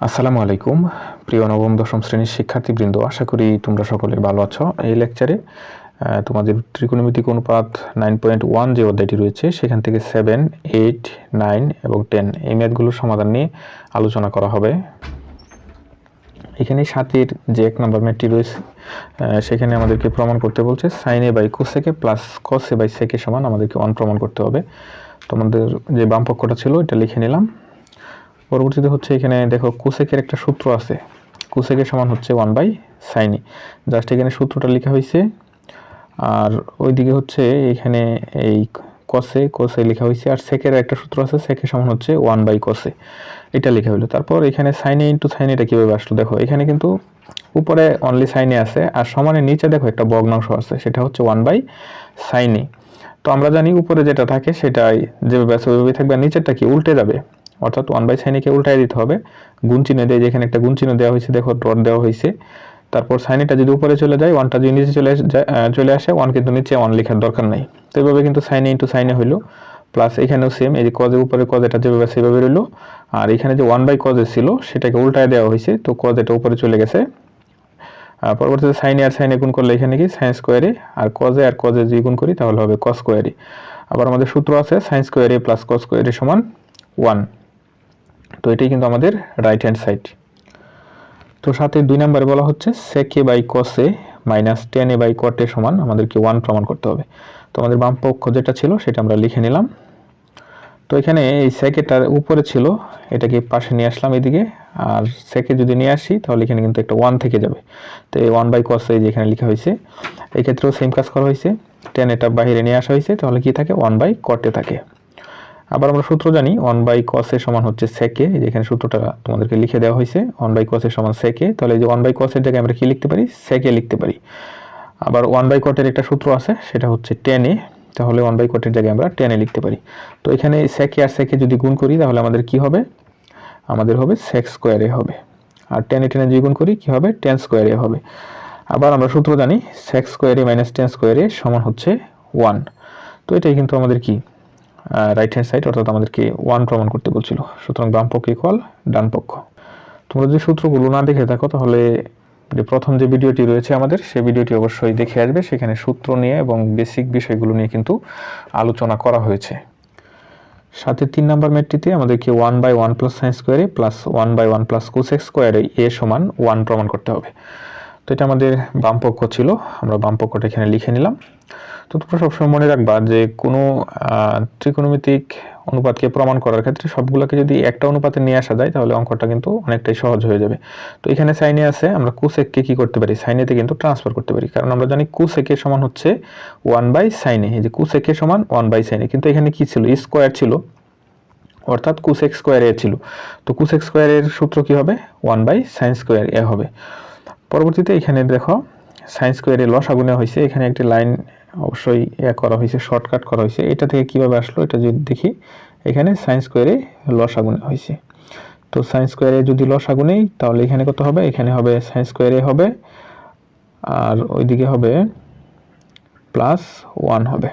আসসালামু আলাইকুম। প্রিয় নবম, দশম শ্রেণির শিক্ষার্থীবৃন্দ, আশা করি তোমরা সকলে ভালো আছো। এই লেকচারে তোমাদের ত্রিকোণমিতিক অনুপাত নাইন পয়েন্ট ওয়ান যে অধ্যায়টি রয়েছে, সেখান থেকে সেভেন এইট নাইন এবং টেন এই ম্যাথগুলোর সমাধান নিয়ে আলোচনা করা হবে। এখানে সাতের যে এক নম্বর ম্যাথটি রয়েছে সেখানে আমাদেরকে প্রমাণ করতে বলছে sine A by cosec A plus cos A by sec A সমান আমাদেরকে ওয়ান প্রমাণ করতে হবে। তোমাদের যে বাম পক্ষটা ছিল, এটা লিখে নিলাম। পরবর্তীতে হচ্ছে এখানে দেখো কুসেকের একটা সূত্র আছে। কুসেকের সমান হচ্ছে ওয়ান বাই সাইনি জাস্ট এখানে সূত্রটা লেখা হয়েছে। আর ওইদিকে হচ্ছে এখানে এই কসে কোসে লেখা হয়েছে। আর সেকের একটা সূত্র আছে সেকের সমান হচ্ছে ওয়ান বাই কসে এটা লেখা হলো। তারপর এখানে সাইনে ইন্টু সাইনে এটা কীভাবে আসলো? দেখো, এখানে কিন্তু উপরে অনলি সাইনে আছে। আর সমানের নিচে দেখো একটা ভগ্নাংশ আছে। সেটা হচ্ছে ওয়ান বাই সাইনে তো আমরা জানি উপরে যেটা থাকে সেটাই যেভাবে আছে ওইভাবে থাকবে। আর নিচেরটা কি? উল্টে যাবে। অর্থাৎ ওয়ান বাই সাইনিকে উল্টায় দিতে হবে। গুণ চিহ্ন দিয়ে যেখানে একটা গুণ চিহ্ন দেওয়া হয়েছে, দেখো ডট দেওয়া হয়েছে। তারপর সাইনিটা যদি উপরে চলে যায় ওয়ানটা যদি নিচে চলে চলে আসে ওয়ান কিন্তু নিচে ওয়ান লেখার দরকার নাই। তো এইভাবে কিন্তু সাইনে ইন্টু সাইনে হইল। প্লাস এখানেও সেম এই যে কজের উপরে কজ এটা যেভাবে, সেভাবে রইল। আর এখানে যে ওয়ান বাই কজে ছিল, সেটাকে উল্টায় দেওয়া হয়েছে। তো কজ এটা উপরে চলে গেছে। পরবর্তীতে সাইনে আর সাইনে গুণ করলে এখানে কি? সাইন স্কোয়ারে আর কজে আর কজে যদি গুণ করি, তাহলে হবে কস স্কোয়ারে আবার আমাদের সূত্র আছে সাইন স্কোয়ারে প্লাস কস স্কোয়ারে সমান ওয়ান তো এটাই কিন্তু আমাদের রাইট হ্যান্ড সাইড তো সাথে দুই নম্বরে বলা হচ্ছে sec by cosec minus tan A by cot সমান আমাদেরকে ওয়ান প্রমাণ করতে হবে। তো আমাদের বাম পক্ষ যেটা ছিল সেটা আমরা লিখে নিলাম। তো এখানে এই সেকেটার উপরে ছিল, এটাকে পাশে নিয়ে আসলাম এদিকে। আর সেকে যদি নিয়ে আসি, তাহলে এখানে কিন্তু একটা ওয়ান থেকে যাবে। তো এই ওয়ান বাই কস এই যে এখানে লেখা হয়েছে, এই ক্ষেত্রেও সেম কাজ করা হয়েছে। টেন এটা বাইরে নিয়ে আসা হয়েছে, তাহলে কি থাকে? ওয়ান বাই কটে থাকে। আবার আমরা সূত্র জানি ওয়ান বাই কসের সমান হচ্ছে সেকে এই যে এখানে সূত্রটা তোমাদেরকে লিখে দেওয়া হয়েছে ওয়ান বাই কসের সমান সেকে তাহলে যে ওয়ান বাই কসের জায়গায় আমরা কি লিখতে পারি? সেকে লিখতে পারি। আবার ওয়ান বাই কটের একটা সূত্র আছে, সেটা হচ্ছে টেনে তাহলে ওয়ান বাই কটের জায়গায় আমরা টেনে লিখতে পারি। তো এখানে সেকে আর সেকে যদি গুণ করি, তাহলে আমাদের কি হবে? আমাদের হবে সেক স্কোয়ারে হবে। আর টেনে টেনে যদি গুণ করি, কি হবে? টেন স্কোয়ারে হবে। আবার আমরা সূত্র জানি সেক স্কোয়ারে মাইনাস টেন স্কোয়ারে সমান হচ্ছে ওয়ান তো এটাই কিন্তু আমাদের কি? রাইট হ্যান্ড সাইড অর্থাৎ আমাদেরকে ওয়ান প্রমাণ করতে বলছিল। সুতরাং বাম পক্ষ ইকুয়াল ডান পক্ষ। তোমরা যদি সূত্রগুলো না দেখে থাকো, তাহলে যে প্রথম যে ভিডিওটি রয়েছে আমাদের সেই ভিডিওটি অবশ্যই দেখে আসবে। সেখানে সূত্র নিয়ে এবং বেসিক বিষয়গুলো নিয়ে কিন্তু আলোচনা করা হয়েছে। সাথে তিন নম্বর ম্যাটটিতে আমাদেরকে one by one plus sine square A plus one by one plus cosec square A এ সমান ওয়ান প্রমাণ করতে হবে। তো এটা আমাদের বাম পক্ষ ছিল, আমরা বাম পক্ষটা এখানে লিখে নিলাম। তো তোমরা সবসময় মনে রাখবা যে কোনো ত্রিকোণমিতিক অনুপাতকে প্রমাণ করার ক্ষেত্রে সবগুলোকে যদি একটা অনুপাতে নিয়ে আসা যায়, তাহলে অঙ্কটা কিন্তু অনেকটাই সহজ হয়ে যাবে। তো এখানে সাইনে আছে, আমরা কুসেককে কি করতে পারি? সাইনেতে কিন্তু ট্রান্সফার করতে পারি, কারণ আমরা জানি কুসেকের সমান হচ্ছে ওয়ান বাই সাইনে। এই যে কুসেকের সমান ওয়ান বাই সাইনে। কিন্তু এখানে কি ছিল? স্কোয়ার ছিল, অর্থাৎ কুসেক স্কোয়ার এ ছিল। তো কুসেক স্কোয়ারের সূত্র কি হবে? One by sine square A হবে। পরবর্তীতে এখানে দেখো সাইন স্কোয়ারে লস আগুনে হয়েছে। এখানে একটি লাইন অবশ্যই এ করা হয়েছে শর্টকাট করা হয়েছে। এটা থেকে কীভাবে আসলো, এটা যদি দেখি, এখানে সাইন স্কোয়ারে লস আগুনে হয়েছে। তো সাইন স্কোয়ারে যদি লস আগুনেই, তাহলে এখানে কত হবে? এখানে হবে সাইন স্কোয়ারে হবে, আর ওইদিকে হবে প্লাস ওয়ান হবে।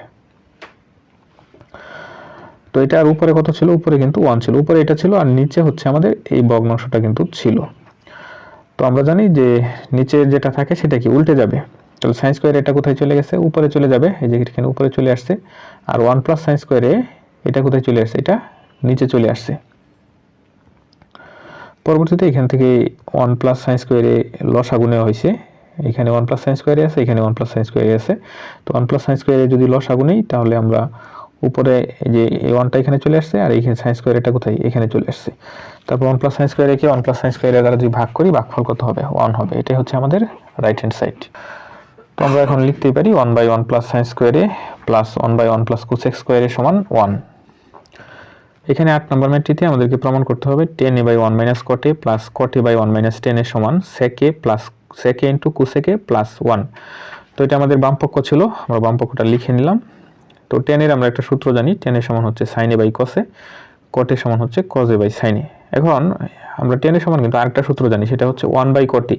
তো এটা আর উপরে কত ছিল? উপরে কিন্তু ওয়ান ছিল। উপরে এটা ছিল, আর নিচে হচ্ছে আমাদের এই ভগ্নাংশটা কিন্তু ছিল। তো আমরা জানি যে নিচে যেটা থাকে সেটা কি? উল্টে যাবে। তাহলে সাইন স্কোয়ার এটা কোথায় চলে গেছে? উপরে চলে যাবে। এই যে এখানে উপরে চলে আসছে। আর ওয়ান প্লাস সাইন স্কোয়ারে এটা কোথায় চলে আসছে? এটা নিচে চলে আসছে। পরবর্তীতে এখান থেকে one plus sine square A loss আগুনে হয়েছে। এখানে ওয়ান প্লাস সাইন স্কোয়ারে আছে, এখানে ওয়ান প্লাস সাইন স্কোয়ারে আছে। তো ওয়ান প্লাস স্কোয়ারে যদি লস আগুনেই তাহলে আমরা উপরে যে এই ওয়ানটা এখানে চলে আসছে আর এইখানে সাইন স্কোয়ার এটা কোথায়? এখানে চলে আসছে। তারপর ওয়ান প্লাস সাইন স্কোয়ারে কে ওয়ান প্লাস সাইন স্কোয়ারে দ্বারা যদি ভাগ করি, ভাগফল কত হবে? ওয়ান হবে। এটাই হচ্ছে আমাদের রাইট হ্যান্ড সাইড তো আমরা এখন লিখতেই পারি one by one plus sine square A plus one by one plus cosec square A সমান ওয়ান এখানে আট নম্বর ম্যাটটিতে আমাদেরকে প্রমাণ করতে হবে tan A by one minus cot A plus cot A by one minus tan এর সমান সেকে প্লাস সেকে ইন্টু কুসেকে প্লাস ওয়ান তো এটা আমাদের বাম পক্ষ ছিল, আমরা বাম পক্ষটা লিখে নিলাম। তো টেনের আমরা একটা সূত্র জানি টেনের সমান হচ্ছে সাইনে বাই কসে কটের সমান হচ্ছে কজে বাই সাইনে এখন আমরা টেনের সমান কিন্তু আরেকটা সূত্র জানি, সেটা হচ্ছে ওয়ান বাই কটি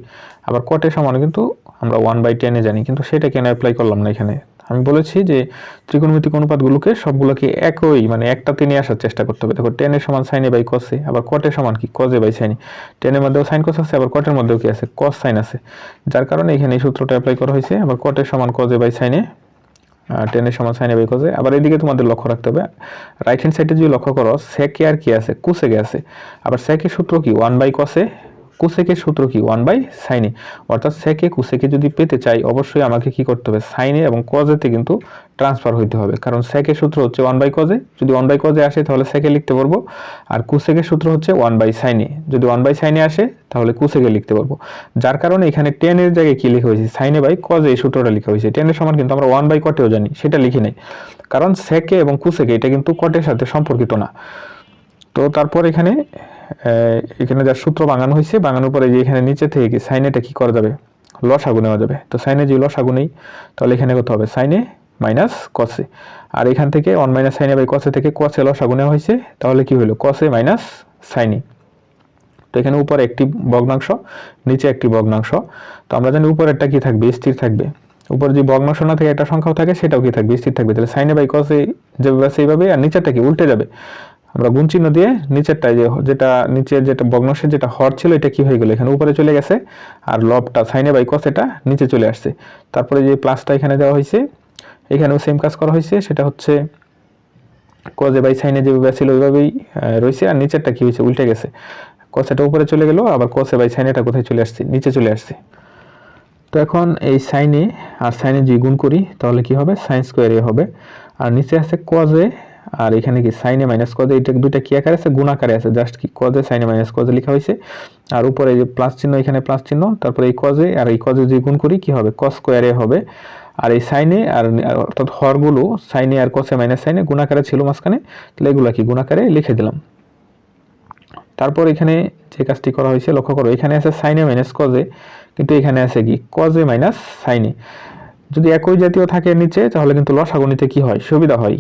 আবার কটের সমান কিন্তু আমরা ওয়ান বাই টেনে জানি, কিন্তু সেটা কেন অ্যাপ্লাই করলাম না এখানে? আমি বলেছি যে ত্রিকোণমিতিক অনুপাতগুলোকে সবগুলোকে একই মানে একটাতে নিয়ে আসার চেষ্টা করতে হবে। দেখো টেনের সমান সাইনে বাই কসে আবার কটের সমান কি? কজে বাই সাইনে টেনের মধ্যেও সাইন কস আছে, আবার কটের মধ্যেও কি আছে? কস সাইন আছে। যার কারণে এখানে এই সূত্রটা অ্যাপ্লাই করা হয়েছে। আবার কটের সমান কজে বাই সাইনে টেনের সমান সাইনে বাই কোসে আবার এদিকে তোমাদের লক্ষ্য রাখতে হবে রাইট হ্যান্ড সাইডে যদি লক্ষ্য করো সেকে আর কি আছে? কুসেকে আছে। আবার সেকের সূত্র কি? ওয়ান বাই কসে কুসেকের সূত্র কি? ওয়ান বাই সাইনে অর্থাৎ সেকে কুসেকে যদি পেতে চাই, অবশ্যই আমাকে কি করতে হবে? সাইনে এবং কজেতে কিন্তু ট্রান্সফার হইতে হবে। কারণ সেকের সূত্র হচ্ছে ওয়ান বাই কজে যদি ওয়ান বাই কজে আসে, তাহলে সেকে লিখতে পারব। আর কুসেকের সূত্র হচ্ছে ওয়ান বাই সাইনে যদি ওয়ান বাই সাইনে আসে, তাহলে কুসেকে লিখতে পারব। যার কারণে এখানে টেনের জায়গায় কি লেখা হয়েছে? সাইনে বাই কজে এই সূত্রটা লেখা হয়েছে। টেনের সমান কিন্তু আমরা ওয়ান বাই কটেও জানি। সেটা লিখি নাই। কারণ সেকে এবং কুসেকে এটা কিন্তু কটের সাথে সম্পর্কিত না। তো তারপর এখানে এখানে যা সূত্র বানানো হয়েছে বানানোর পরে যে এখানে নিচে থেকে কি সাইনেটা কি করা যাবে? লসাগু নেওয়া যাবে। তো সাইনে যে লসাগু নেই, তাহলে এখানে কত হবে সাইনে মাইনাস কসে আর এখান থেকে ওয়ান মাইনাস সাইনে বাই কসে থেকে কসে লসাগু নেওয়া হয়েছে, তাহলে কি হলো? কসে মাইনাস সাইনে তো এখানে উপরে একটি ভগ্নাংশ, নিচে একটি ভগ্নাংশ। তো আমরা জানি উপরেরটা কি থাকবে? স্থির থাকবে। উপরে যে ভগ্নাংশ না থেকে, একটা সংখ্যাও থাকে, সেটাও কি থাকবে? স্থির থাকবে। তাহলে সাইনে বাই কসে যেভাবে সেইভাবে, আর নিচেরটা কি? উল্টে যাবে। আমরা গুণ চিহ্ন দিয়ে নিচেরটায় যে যেটা নিচের যেটা ভগ্নাংশের যেটা হর ছিল, এটা কি হয়ে গেল? এখানে উপরে চলে গেছে আর লবটা সাইনে বাই কস এটা নিচে চলে আসছে। তারপরে যে প্লাসটা এখানে দেওয়া হয়েছে, এখানেও সেম কাজ করা হয়েছে। সেটা হচ্ছে কজে বাই সাইনে যেভাবে ছিল ওইভাবেই রয়েছে। আর নিচেরটা কি হয়েছে? উল্টে গেছে। কসেটা উপরে চলে গেল, আবার কসে বাই সাইনেটা কোথায় চলে আসছে? নিচে চলে আসছে। তো এখন এই সাইনে আর সাইনে যদি গুণ করি, তাহলে কি হবে? সাইন স্কোয়ারে হবে। আর নিচে আছে কজে আর এখানে কি সাইনে মাইনাস কজে এটা দুইটা কি আকারে আছে? গুণ আকারে আছে। জাস্ট কি কজে সাইনে মাইনাস কজে লেখা হয়েছে। আর উপরে যে প্লাস চিহ্ন, এখানে প্লাস চিহ্ন, তারপরে এই কজে আর এই কজে যদি গুণ করি, কি হবে? কস স্কোয়ারে হবে। আর এই সাইনে আর অর্থাৎ হরগুলো সাইনে আর কসে মাইনাস সাইনে গুণাকারে ছিল মাঝখানে, তাহলে এগুলো কি গুণাকারে লিখে দিলাম। তারপর এখানে যে কাজটি করা হয়েছে, লক্ষ্য করো, এখানে আছে সাইনে মাইনাস কজে কিন্তু এখানে আছে কি? কজে মাইনাস সাইনে যদি একই জাতীয় থাকে নিচে, তাহলে কিন্তু লসাগু নিতে কি হয়? সুবিধা হয়।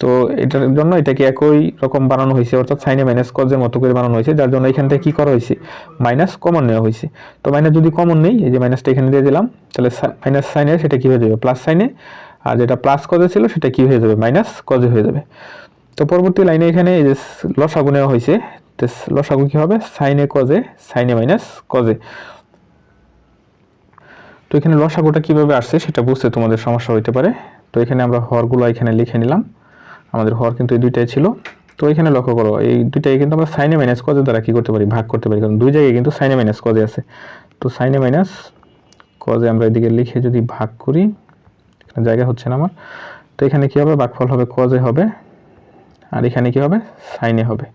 তো এটার জন্য এটাকে একই রকম বানানো হয়েছে? অর্থাৎ সাইনে মাইনাস কজের মতো করে বানানো হয়েছে, যার জন্য এখান থেকে কি করা হয়েছে? মাইনাস কমন নেওয়া হয়েছে। তো মাইনাস যদি কমন নেই, এই যে মাইনাসটা এখানে দিয়ে দিলাম, তাহলে মাইনাস সাইনে সেটা কি হয়ে যাবে? প্লাস সাইনে আর যেটা প্লাস কজে ছিল, সেটা কি হয়ে যাবে? মাইনাস কজে হয়ে যাবে। তো পরবর্তী লাইনে এখানে এই যে লসাগু নেওয়া হয়েছে, তো লসাগু কি হবে? সাইনে কজে সাইনে মাইনাস কজে তো এখানে লসাগুটা কীভাবে আসছে, সেটা বুঝতে তোমাদের সমস্যা হইতে পারে। তো এখানে আমরা হরগুলো এখানে লিখে নিলাম। আমাদের হর কিন্তু এই দুইটাই ছিল। তো এখানে লক্ষ্য করো, এই দুইটাই কিন্তু আমরা সাইনে মাইনাস কজে দ্বারা কি করতে পারি? ভাগ করতে পারি। কারণ দুই জায়গায় কিন্তু সাইনে মাইনাস কজে আছে। তো সাইনে মাইনাস কজে আমরা এদিকে লিখে যদি ভাগ করি, এখানে জায়গা হচ্ছে না আমার। তো এখানে কি হবে? ভাগফল হবে কজে হবে। আর এখানে কি হবে? সাইনে হবে।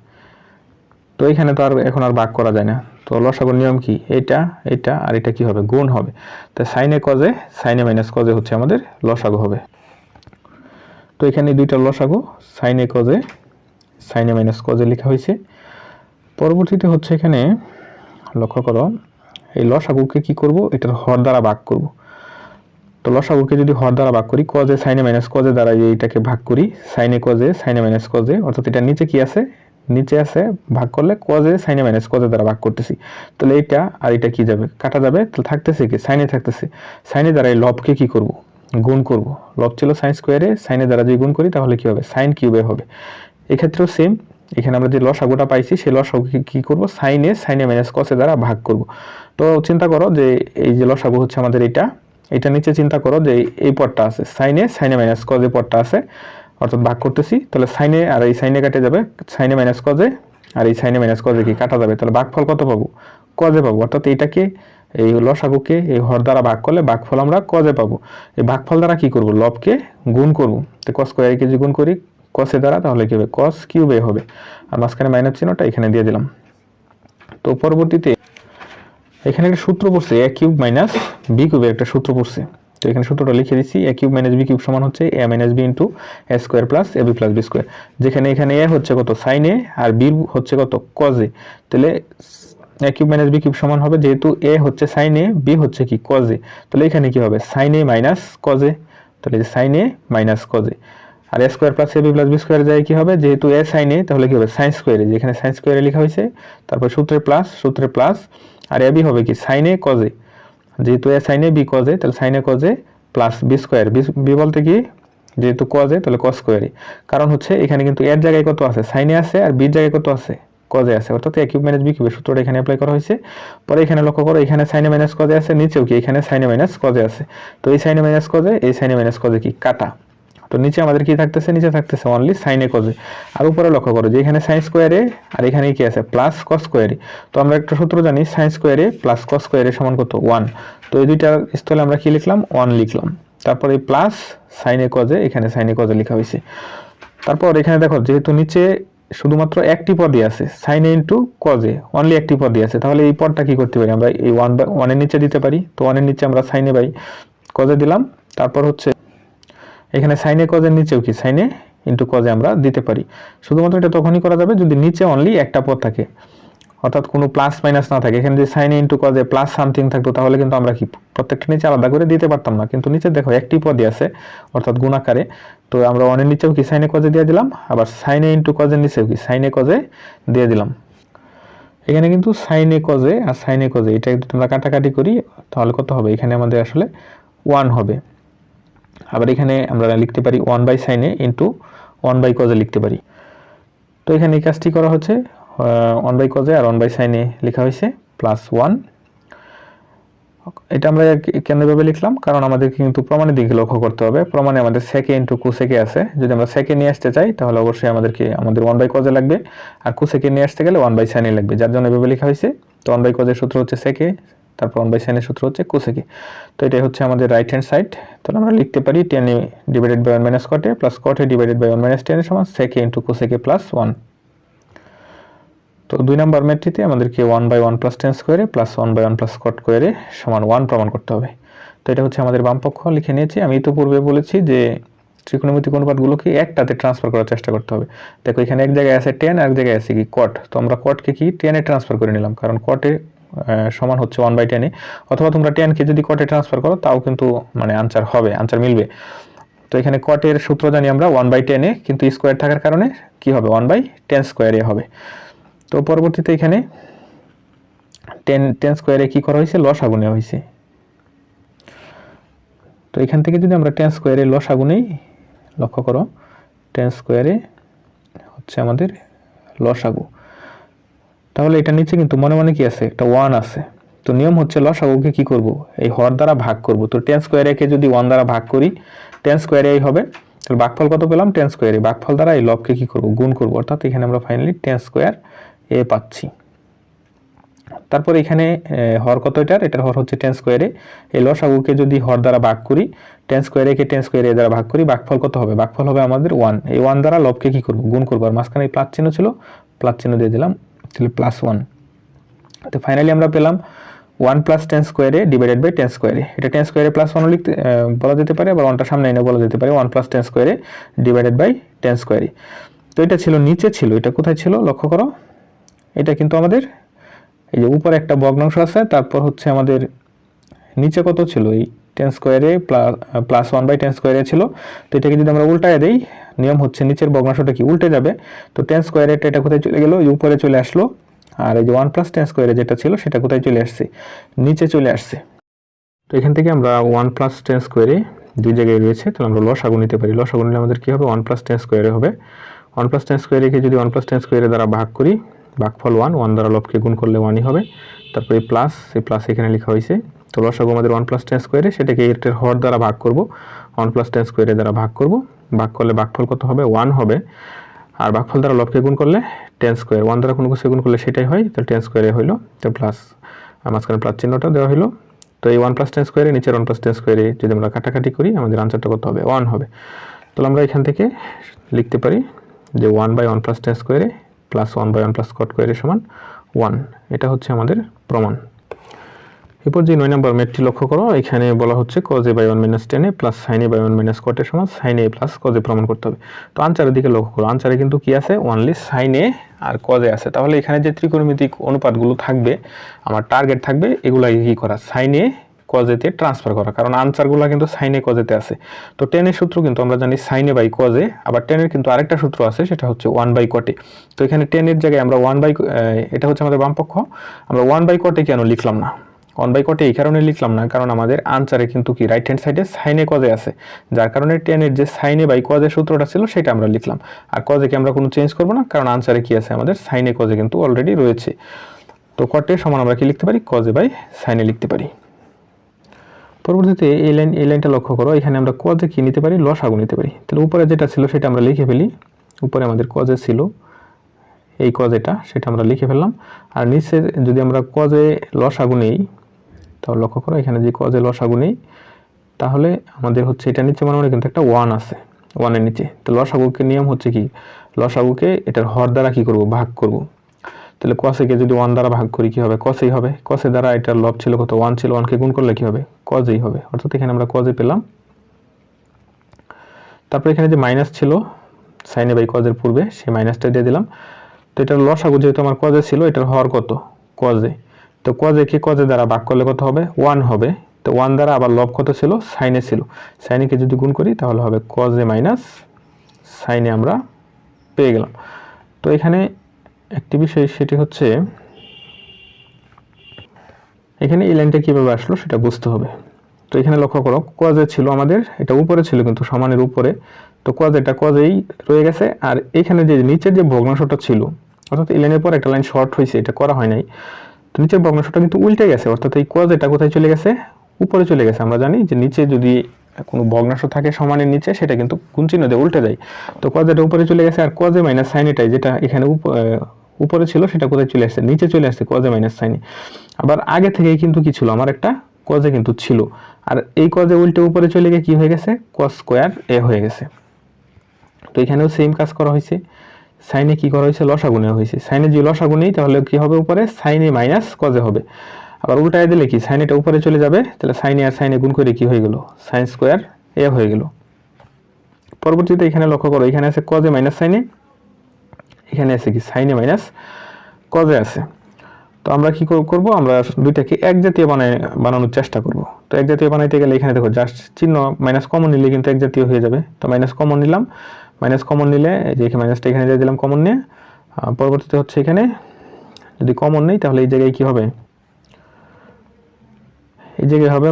তো এখানে তো আর এখন আর ভাগ করা যায় না। তো লসাগুর নিয়ম কি? এটা এটা, আর এটা কি হবে? গুণ হবে। তো সাইনে কজে সাইনে মাইনাস কজে হচ্ছে আমাদের লসাগু হবে। তো এখানে দুইটা লসাগু সাইনে কজে সাইনে মাইনাস কজে লেখা হয়েছে। পরবর্তীতে হচ্ছে এখানে লক্ষ্য করো, এই লসাগুকে কি করব? এটার হর দ্বারা ভাগ করব। তো লসাগুকে যদি হর দ্বারা ভাগ করি কজে সাইনে মাইনাস কজে দ্বারা এইটাকে ভাগ করি সাইনে কজে সাইনে মাইনাস কজে অর্থাৎ এটা নিচে কি আছে? নিচে আছে, ভাগ করলে কজে সাইনে মাইনাস কজে দ্বারা ভাগ করতেছি। তাহলে এইটা আর এটা কি যাবে? কাটা যাবে, তাহলে থাকতেছে কি? সাইনে থাকতেছে। সাইনে দ্বারা এই লবকে কি করব? গুণ করব। লব ছিল সাইন স্কোয়ারে সাইনে দ্বারা যদি গুণ করি, তাহলে কি হবে? সাইন কিউবে হবে। এক্ষেত্রেও সেম এখানে আমরা যে লসাগুটা পাইছি, সেই লসাগুকে কি করব? সাইনে সাইনে মাইনাস কসে দ্বারা ভাগ করব। তো চিন্তা করো যে এই যে লসাগু হচ্ছে আমাদের এটা এটা নিচে চিন্তা করো যে এই পদটা আছে। সাইনে সাইনে মাইনাস কজে পদটা আছে, অর্থাৎ ভাগ করতেছি, তাহলে সাইনে আর এই সাইনে কাটে যাবে। সাইনে মাইনাস কজে আর এই সাইনে মাইনাস কজে কি? কাটা যাবে। তাহলে ভাগফল কত পাবো? কজে পাবো। অর্থাৎ এইটাকে এই লসাগুকে এই হর দ্বারা ভাগ করলে ভাগফল আমরা কজে পাবো। এই ভাগফল দ্বারা কি করব? লবকে গুণ করব। তো কস স্কোয়ার কেজি গুণ করি কসে দ্বারা, তাহলে কি হবে? কস কিউবে হবে। আর মাঝখানে মাইনাস চিহ্নটা এখানে দিয়ে দিলাম। তো পরবর্তীতে এখানে একটা সূত্র পড়ছে এ কিউব মাইনাস বি কিউবের একটা সূত্র পড়ছে। তো এখানে সূত্রটা লিখে দিচ্ছি A cube minus B cube সমান হচ্ছে A minus B into A square plus A B plus B square যেখানে এখানে এ হচ্ছে কত? সাইন এ আর বি হচ্ছে কত? কজে তাহলে A cube minus B cube সমান হবে যেহেতু এ হচ্ছে সাইন এ বি হচ্ছে কি কজে তাহলে এখানে কি হবে? সাইন এ মাইনাস কজে তাহলে sine A minus cos A R A square plus A B plus B square যায় কি হবে? যেহেতু এ সাইন এ তাহলে কি হবে? সাইন স্কোয়ারে যেখানে সাইন স্কোয়ারে লেখা হয়েছে, তারপর সূত্রে প্লাস সূত্রে প্লাস আর এ বি হবে কি? সাইন এ কজে যেহেতু এ সাইনে বি কজে তাহলে sine A cos A plus B square B বলতে কি? যেহেতু কজে তাহলে কস স্কোয়ারই কারণ হচ্ছে এখানে কিন্তু এর জায়গায় কত আছে? সাইনে আছে আর বির জায়গায় কত আছে? কজে আছে, অর্থাৎ এ কিউব মাইনাস বি সূত্রটা এখানে অ্যাপ্লাই করা হয়েছে। পরে এখানে লক্ষ্য করো, এখানে সাইনে মাইনাস কজে আছে, নিচেও কি, এখানে সাইনে মাইনাস কজে আছে। তো এই সাইনে মাইনাস কজে এই সাইনে মাইনাস কজে কি, কাটা। তো নিচে আমাদের কি থাকতেছে? নিচে থাকতেছে অনলি সাইনে কজে আর উপরে লক্ষ্য করো যে এখানে সাইন স্কোয়ারে আর এখানে কি আছে? প্লাস কস স্কোয়ারে তো আমরা একটা সূত্র জানি সাইন স্কোয়ারে প্লাস কস স্কোয়ারে সমান কত? ওয়ান তো এই দুইটার স্থলে আমরা কি লিখলাম? ওয়ান লিখলাম। তারপরে প্লাস সাইনে কজে এখানে সাইনে কজে লেখা হয়েছে। তারপর এখানে দেখো, যেহেতু নিচে শুধুমাত্র একটি পদই আছে সাইন ইন্টু কজে অনলি একটি পদই আছে। তাহলে এই পদটা কি করতে পারি? আমরা এই ওয়ান বাই ওয়ানের নিচে দিতে পারি। তো ওয়ানের নিচে আমরা সাইনে বাই কজে দিলাম। তারপর হচ্ছে এখানে সাইনে কজের নিচেও কি? সাইনে ইন্টু কজে আমরা দিতে পারি। শুধুমাত্র এটা তখনই করা যাবে যদি নিচে অনলি একটা পদ থাকে। অর্থাৎ কোনো প্লাস মাইনাস না থাকে। এখানে যদি সাইনে ইন্টু কজে প্লাস সামথিং থাকতো, তাহলে কিন্তু আমরা কি প্রত্যেকটা নিচে আলাদা করে দিতে পারতাম না। কিন্তু নিচে দেখো একটি পদই আছে, অর্থাৎ গুণাকারে। তো আমরা অনের নিচেও কি সাইনে কজে দিয়ে দিলাম, আবার সাইনে ইন্টু কজের নিচেও কি সাইনে কজে দিয়ে দিলাম। এখানে কিন্তু সাইনে কজে আর সাইনে কজে এটা যদি আমরা কাটাকাটি করি, তাহলে কত হবে? এখানে আমাদের আসলে ওয়ান হবে। আবার এখানে আমরা লিখতে পারি one by sine A into one by cos A লিখতে পারি। তো এখানে এই কাজটি করা হচ্ছে ওয়ান বাই কজে আর ওয়ান বাই সাইনে লেখা হয়েছে প্লাস ওয়ান এটা আমরা কেন ভাবে লিখলাম? কারণ আমাদেরকে কিন্তু প্রমাণের দিকে লক্ষ্য করতে হবে। প্রমাণে আমাদের সেকে ইন্টু কুসেকে আছে। যদি আমরা সেকে নিয়ে আসতে চাই, তাহলে অবশ্যই আমাদেরকে আমাদের ওয়ান বাই কজে লাগবে। আর কুসেকে নিয়ে আসতে গেলে ওয়ান বাই সাইনে লাগবে। যার জন্য এভাবে লেখা হয়েছে। তো ওয়ান বাই কজের সূত্র হচ্ছে সেকে তারপর ওয়ান বাই সাইনের সূত্র হচ্ছে কোসেকে তো এটাই হচ্ছে আমাদের রাইট হ্যান্ড সাইড তাহলে আমরা লিখতে পারি tan divided by one minus cot A plus cot A divided by one minus টেনের সমান sec into cosec plus one তো দুই নম্বর ম্যাটটিতে আমাদেরকে one by one plus tan square A plus one by one plus cot square A সমান one প্রমাণ করতে হবে। তো এটা হচ্ছে আমাদের বামপক্ষ লিখে নিয়েছি। আমি তো পূর্বে বলেছি যে ত্রিকোণমিতিক অনুপাতগুলোকে একটাতে ট্রান্সফার করার চেষ্টা করতে হবে। দেখো, এখানে এক জায়গায় আছে টেন এক জায়গায় আছে কি? কট তো আমরা কটকে কি টেনে ট্রান্সফার করে নিলাম। কারণ কটে সমান হচ্ছে ওয়ান বাই টেনে অথবা তোমরা টেনকে যদি কটে ট্রান্সফার করো, তাও কিন্তু মানে আনসার হবে আনসার মিলবে। তো এখানে কটের সূত্র জানি আমরা ওয়ান বাই টেনে কিন্তু স্কোয়ার থাকার কারণে কি হবে? ওয়ান বাই টেন স্কোয়ারে হবে। তো পরবর্তীতে এখানে টেন টেন স্কোয়ারে কী করা হয়েছে? লস আগুনে হয়েছে। তো এখান থেকে যদি আমরা টেন স্কোয়ারে লস আগুনেই লক্ষ্য করো টেন স্কোয়ারে হচ্ছে আমাদের লস আগু তাহলে এটা নিচে কিন্তু মনে মনে কি আছে? একটা ওয়ান আছে। তো নিয়ম হচ্ছে লসাগুকে কি করব? এই হর দ্বারা ভাগ করব। তো টেন স্কোয়ারে যদি ওয়ান দ্বারা ভাগ করি টেন স্কোয়ারে এই হবে। তাহলে ভাগফল কত পেলাম? টেন স্কোয়ারে ভাগফল দ্বারা এই লবকে কি করব? গুণ করব। অর্থাৎ এখানে আমরা ফাইনালি টেন স্কোয়ার এ পাচ্ছি। তারপর এখানে হর কত এটার? এটার হর হচ্ছে টেন স্কোয়ারে এই লসাগুকে যদি হর দ্বারা ভাগ করি টেন স্কোয়ারে কে টেন স্কোয়ারে দ্বারা ভাগ করি ভাগফল কত হবে? ভাগফল হবে আমাদের ওয়ান এই ওয়ান দ্বারা লবকে কি করব? গুণ করব। আর মাঝখানে প্লাস চিহ্ন ছিল, প্লাস চিহ্ন দিয়ে দিলাম, তাহলে প্লাস ওয়ান তো ফাইনালি আমরা পেলাম one plus tan square A divided by tan square A এটা টেন স্কোয়ারে প্লাস ওয়ান লিখতে বলা যেতে পারে, আবার ওয়ানটা সামনে এনে বলা যেতে পারে one plus tan square A divided by tan square A তো এটা ছিল, নিচে ছিল, এটা কোথায় ছিল? লক্ষ্য করো। এটা কিন্তু আমাদের, এই যে উপরে একটা ভগ্নাংশ আছে, তারপর হচ্ছে আমাদের নিচে কত ছিল? এই টেন স্কোয়ারে plus one by tan square ছিল। তো এটাকে যদি আমরা উল্টায় দেই, নিয়ম হচ্ছে নিচের ভগ্নাংশটা কি উল্টে যাবে? তো টেন স্কোয়ারে এটা কোথায় চলে গেলো? উপরে চলে আসলো। আর এই যে ওয়ান প্লাস টেন স্কোয়ারে যেটা ছিল, সেটা কোথায় চলে আসছে? নিচে চলে আসছে। তো এখান থেকে আমরা ওয়ান প্লাস টেন স্কোয়ারে দুই জায়গায় রয়েছে, তাহলে আমরা লস আগুন নিতে পারি। লস আগুন নিলে আমাদের কী হবে? ওয়ান প্লাস টেন স্কোয়ারে হবে। ওয়ান প্লাস টেন স্কোয়ারে যদি ওয়ান প্লাস টেন স্কোয়ারে দ্বারা ভাগ করি ভাগফল ওয়ান ওয়ান দ্বারা লবকে গুণ করলে ওয়ানই হবে। তারপরে প্লাস এই প্লাস এখানে লেখা হয়েছে। তো লসাগু আমাদের ওয়ান প্লাস টেন স্কোয়ারে সেটাকে এটার হর দ্বারা ভাগ করব। ওয়ান প্লাস টেন স্কোয়ারে দ্বারা ভাগ করব। ভাগ করলে ভাগফল কত হবে? ওয়ান হবে। আর ভাগফল দ্বারা লবকে গুণ করলে টেন স্কোয়ার ওয়ান দ্বারা কোনো কিছু গুণ করলে সেটাই হয়, তাহলে টেন স্কোয়ারে হইল। তো প্লাস মাঝখানে প্লাস চিহ্নটা দেওয়া হলো তো এই ওয়ান প্লাস টেন স্কোয়ারে নিচের ওয়ান প্লাস টেন স্কোয়ারে যদি আমরা কাটাকাটি করি, আমাদের আনসারটা কত হবে? ওয়ান হবে। তাহলে আমরা এখান থেকে লিখতে পারি যে one by one plus tan square A plus one by one plus cot স্কোয়ারের সমান ওয়ান এটা হচ্ছে আমাদের প্রমাণ। এরপর যে নয় নম্বর ম্যাটটি লক্ষ্য করো, এখানে বলা হচ্ছে cos by one minus tan A plus sine by one minus কটের সমান সাইন প্লাস কজ প্রমাণ করতে হবে। তো আনসারের দিকে লক্ষ্য করো আনসারে কিন্তু কি আছে? ওনলি সাইন আর কজে আছে। তাহলে এখানে যে ত্রিকোণমিতিক অনুপাতগুলো থাকবে, আমার টার্গেট থাকবে, এগুলাই কি করা? সাইন এ কজেতে ট্রান্সফার করা। কারণ আনসারগুলো কিন্তু সাইনে কজেতে আছে। তো টেনের সূত্র কিন্তু আমরা জানি সাইনে বাই কজে আবার টেনের কিন্তু আরেকটা সূত্র আছে, সেটা হচ্ছে ওয়ান বাই কটে তো এখানে টেনের জায়গায় আমরা ওয়ান বাই এটা হচ্ছে আমাদের বামপক্ষ আমরা ওয়ান বাই কটে কেন লিখলাম না? ওয়ান বাই কটে এই কারণে লিখলাম না, কারণ আমাদের আনসারে কিন্তু কি রাইট হ্যান্ড সাইডে সাইনে কজে আছে। যার কারণে টেনের যে সাইনে বাই কজে সূত্রটা ছিল, সেটা আমরা লিখলাম। আর কজেকে আমরা কোনো চেঞ্জ করব না, কারণ আনসারে কি আছে আমাদের? সাইনে কজে কিন্তু অলরেডি রয়েছে। তো কটে সমান আমরা কি লিখতে পারি? কজে বাই সাইনে লিখতে পারি। পরবর্তীতে এই লাইন এই লাইনটা লক্ষ্য করো। এখানে আমরা কজে কি নিতে পারি? লসাগু নিতে পারি। তাহলে উপরে যেটা ছিল সেটা আমরা লিখে ফেলি। উপরে আমাদের কজে ছিল। এই কজেটা সেটা আমরা লিখে ফেললাম। আর নিচে যদি আমরা কজে লসাগু নেই, তাহলে লক্ষ্য করো, এখানে যে কজে লসাগু নেই, তাহলে আমাদের হচ্ছে এটা নিচে মনে মনে কিন্তু একটা ওয়ান আছে ওয়ানের নিচে। তো লসাগুকে নিয়ম হচ্ছে কি? লসাগুকে এটার হর দ্বারা কী করব? ভাগ করব। তাহলে কসেকে যদি ওয়ান দ্বারা ভাগ করি কি হবে? কসেই হবে। কসে দ্বারা এটার লব ছিল কত? ওয়ান ছিল। ওয়ানকে গুণ করলে কি হবে? কজেই হবে। অর্থাৎ এখানে আমরা কজে পেলাম। তারপর এখানে যে মাইনাস ছিল সাইনে বাই কজের পূর্বে, সেই মাইনাসটা দিয়ে দিলাম। তো এটার লসাগু যেহেতু আমার কজে ছিল, এটার হর কত? কজে তো কজে কে কজে দ্বারা ভাগ করলে কত হবে? ওয়ান হবে। তো ওয়ান দ্বারা আবার লব কত ছিল? সাইনে ছিল। সাইনেকে যদি গুণ করি, তাহলে হবে কজে মাইনাস সাইনে আমরা পেয়ে গেলাম। তো এখানে একটি বিষয় সেটি হচ্ছে, এখানে এই লাইনটা কীভাবে আসলো সেটা বুঝতে হবে। তো এখানে লক্ষ্য করো কজে ছিল আমাদের, এটা উপরে ছিল কিন্তু সমানের উপরে। তো কজেটা কজেই রয়ে গেছে, আর এখানে যে নিচের যে ভগ্নাংশটা ছিল, অর্থাৎ এই লাইনের পর একটা লাইন শর্ট হয়েছে, এটা করা হয় নাই। তো নিচের ভগ্নাংশটা কিন্তু উল্টে গেছে, অর্থাৎ এই কজেটা কোথায় চলে গেছে? উপরে চলে গেছে, আমরা জানি যে নিচে যদি কোনো ভগ্নাংশ থাকে সমানের নিচে, সেটা কিন্তু গুণ চিহ্ন দিয়ে উল্টে যায়। তো কজেটা উপরে চলে গেছে, আর কোয়াজে মাইনাস সাইনেটাই যেটা এখানে উপরে ছিল, সেটা কোথায় চলে আসছে? নিচে চলে আসছে কজে মাইনাস সাইনে আবার আগে থেকেই কিন্তু কি ছিল? আমার একটা কজে কিন্তু ছিল। আর এই কজে উল্টে উপরে চলে গিয়ে কি হয়ে গেছে? কস স্কোয়ার এ হয়ে গেছে। তো এখানেও সেম কাজ করা হয়েছে। সাইনে কি করা হয়েছে? লসাগু নেওয়া হয়েছে সাইনে যে লসাগু নেই, তাহলে কি হবে উপরে? সাইনে মাইনাস কজে হবে। আবার উল্টায় দিলে কি? সাইনেটা উপরে চলে যাবে, তাহলে সাইনে আর সাইনে গুণ করে কি হয়ে গেল? সাইন স্কোয়ার এ হয়ে গেল। পরবর্তীতে এখানে লক্ষ্য করো, এখানে আছে কজে মাইনাস সাইনে এখানে আছে কি? সাইনে মাইনাস কজে আছে। তো আমরা কি করব? আমরা দুইটাকে এক জাতীয় বানায় বানানোর চেষ্টা করব। তো এক জাতীয় বানাইতে গেলে এখানে দেখো জাস্ট চিহ্ন মাইনাস কমন নিলে কিন্তু এক জাতীয় হয়ে যাবে। তো মাইনাস কমন নিলাম। মাইনাস কমন নিলে যে এখানে মাইনাসটা এখানে দিয়ে দিলাম কমন নিয়ে। পরবর্তীতে হচ্ছে এখানে যদি কমন নেই, তাহলে এই জায়গায় কি হবে? এই জায়গায় হবে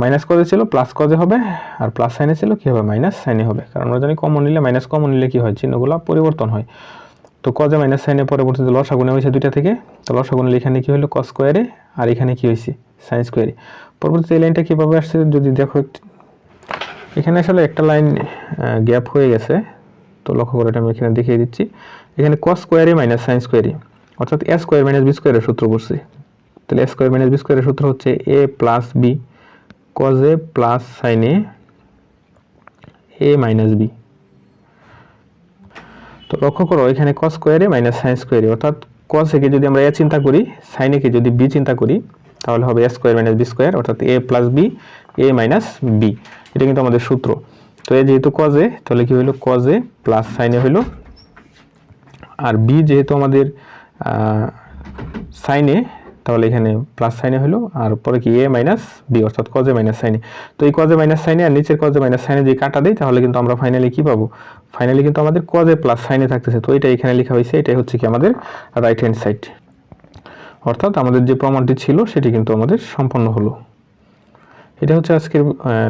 মাইনাস কজে ছিল প্লাস কজে হবে। আর প্লাস সাইনে ছিল, কি হবে? মাইনাস সাইনে হবে। কারণ আমরা জানি কমন নিলে মাইনাস কমন নিলে কি হয়? চিহ্নগুলো পরিবর্তন হয়। তো কজে মাইনাস সাইনে পরবর্তীতে লসাগুনে হয়েছে দুইটা থেকে, তো লসাগুনে এখানে কী হলো কস স্কোয়ারে আর এখানে কি হয়েছে সাইন স্কোয়ারে পরবর্তীতে এই লাইনটা কীভাবে আসছে যদি দেখো এখানে আসলে একটা লাইন গ্যাপ হয়ে গেছে, তো লক্ষ্য করে আমি এখানে দেখিয়ে দিচ্ছি। এখানে কস স্কোয়ারে মাইনাস সাইন স্কোয়ারে অর্থাৎ এ স্কোয়ার মাইনাস বি স্কোয়ারের সূত্র করছে তাহলে এ স্কোয়ার মাইনাস বি স্কোয়ারের সূত্র হচ্ছে A plus B cos A plus sine A A minus B তো লক্ষ্য করো, এখানে কস স্কোয়ারে মাইনাস সাইন স্কোয়ারে অর্থাৎ কস একে যদি আমরা এ চিন্তা করি সাইন একে যদি বি চিন্তা করি, তাহলে হবে A square minus B square অর্থাৎ A plus B A minus B এটা কিন্তু আমাদের সূত্র। তো এ যেহেতু কজ এ, তাহলে কি হইল? কজ এ প্লাস সাইনে হইল। আর বি যেহেতু আমাদের সাইনে তাহলে এখানে প্লাস সাইনে হলো, আর পরে কি এ মাইনাস বি অর্থাৎ কজে মাইনাস সাইনে তো এই কজে মাইনাস সাইনে আর নিচের কজে মাইনাস সাইনে যদি কাটা দিই তাহলে কিন্তু আমরা ফাইনালি কি পাবো? ফাইনালি কিন্তু আমাদের কজে প্লাস সাইনে থাকতেছে। তো এটা এখানে লেখা হয়েছে, এটাই হচ্ছে কি আমাদের রাইট হ্যান্ড সাইড অর্থাৎ আমাদের যে প্রমাণটি ছিল, সেটি কিন্তু আমাদের সম্পন্ন হলো। এটা হচ্ছে আজকের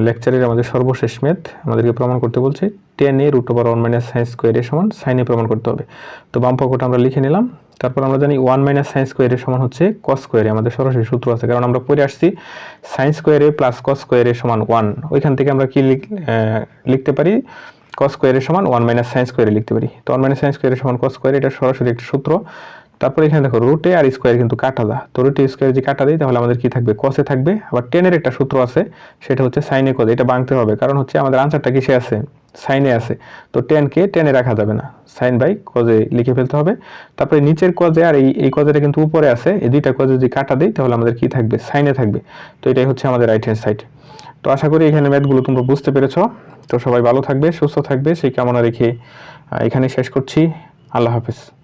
লেকচারের আমাদের সর্বশেষ ম্যাথ আমাদেরকে প্রমাণ করতে বলছে tan A root over one minus sine স্কোয়ারের সমান সাইনে প্রমাণ করতে হবে। তো বাম পক্ষটা আমরা লিখে নিলাম। তারপর আমরা জানি ওয়ান মাইনাস সাইন স্কোয়ারের সমান হচ্ছে কস স্কোয়ারে আমাদের সরাসরি সূত্র আছে। কারণ আমরা পড়ে আসছি সাইন স্কোয়ারে প্লাস কস স্কোয়ারের সমান ওয়ান ওইখান থেকে আমরা কি লিখ- লিখতে পারি? কস স্কোয়ারের সমান ওয়ান মাইনাস সাইন স্কোয়ারে লিখতে পারি। তো ওয়ান মাইনাস সাইন স্কোয়ারের সমান কস স্কোয়ার এটা সরাসরি একটা সূত্র। তারপরে এখানে দেখো রুটে আর স্কোয়ার কিন্তু কাটা দা। তো রুটে স্কোয়ার যদি কাটা দিই, তাহলে আমাদের কি থাকবে? কসে থাকবে। আবার টেনের একটা সূত্র আছে, সেটা হচ্ছে সাইনে কজে এটা বাংতে হবে। কারণ হচ্ছে আমাদের আনসারটা কিসে আছে? সাইনে আছে। তো টেনকে টেনে রাখা যাবে না। সাইন বাই কজে লিখে ফেলতে হবে। তারপরে নিচের কজে আর এই এই কজেটা কিন্তু উপরে আছে। এই দুইটা কজে যদি কাটা দেয় তাহলে আমাদের কি থাকবে? সাইনে থাকবে। তো এটাই হচ্ছে আমাদের রাইট হ্যান্ড সাইড তো আশা করি এখানে ম্যাথগুলো তোমরা বুঝতে পেরেছ। তো সবাই ভালো থাকবে, সুস্থ থাকবে। সেই কামনা রেখে এখানে শেষ করছি। আল্লাহ হাফেজ।